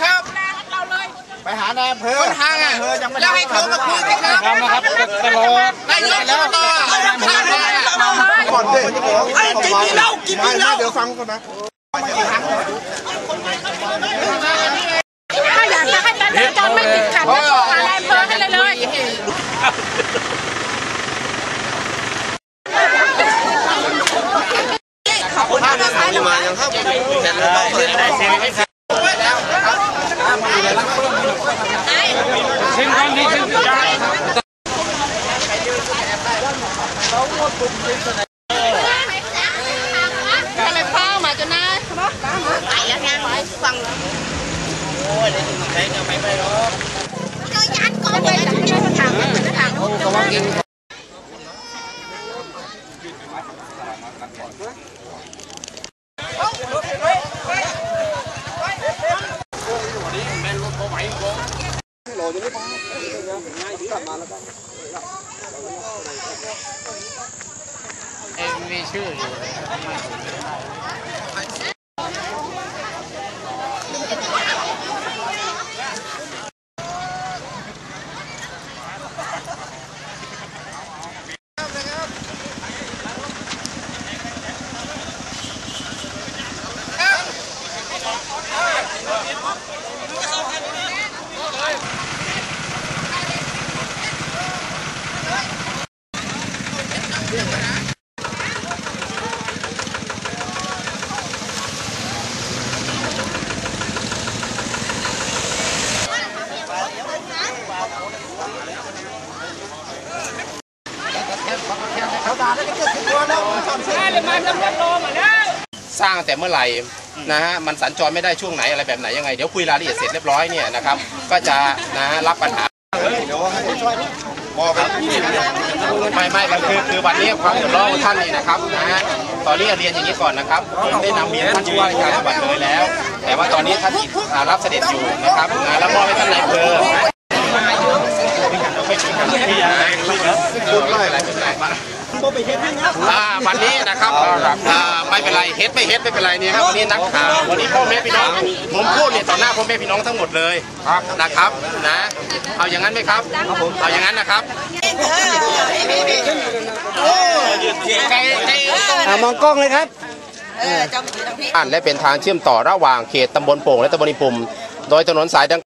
ครับไปหานายเพื่อนทางอะยังไม่แล้วให้เขามาคุยกันครับนะครับตลอดนายกแล้วต่อก่อนดิไอ้กินเหล้ากินเหล้าเดี๋ยวฟังก่อนนะ มายังครับแต่เราต้องเปิดเช่นวันนี้เช่นจะอะไรเฝ้ามาจนนะไปแล้วไงฟังโอ้ยเลยถึงไหนจะไปไม่หรอกก็ยันก่อนไปหลังที่ถามถามลูกจะว่า มีชื่ออยู่ สร้างแต่เมื่อไหร่นะฮะมันสัญจรไม่ได้ช่วงไหนอะไรแบบไหนยังไงเดี๋ยวคุยรายละเอียดเสร็จเรียบร้อยเนี่ยนะครับก็จะนะฮะรับปัญหาบอกครับไม่ไม่มันคือคือวันนี้ความเดือดร้อนของท่านนี่นะครับนะฮะตอนนี้เรียนอย่างนี้ก่อนนะครับผมได้นำเรียนท่านผู้ว่าราชการจังหวัดเลยแล้ว แต่ว่าตอนนี้ท่านอีกอ่ารับเสด็จอยู่นะครับนะแล้วมอบให้ท่านนายอำเภอไม่คุยกันที่ไหนพูดอะ ไรไม่เป็นไรอ่าวันนี้นะครับอ่าไม่เป็นไรเฮ็ดไม่เฮ็ดไม่เป็นไรเนี่ยครับวันนี้นักข่าววันนี้พ่อแม่พี่น้องผมพูดเนี่ยต่อหน้าพ่อแม่พี่น้องทั้งหมดเลยนะครับนะ เอาอย่างนั้นไหมครับเอาอย่างนั้นนะครับไกลไกลมองกล้องเลยครับอ่านและเป็นทางเชื่อมต่อระหว่างเขตตำบลโป่งและตำบลนิปุ่ม โดยถนนสายดัง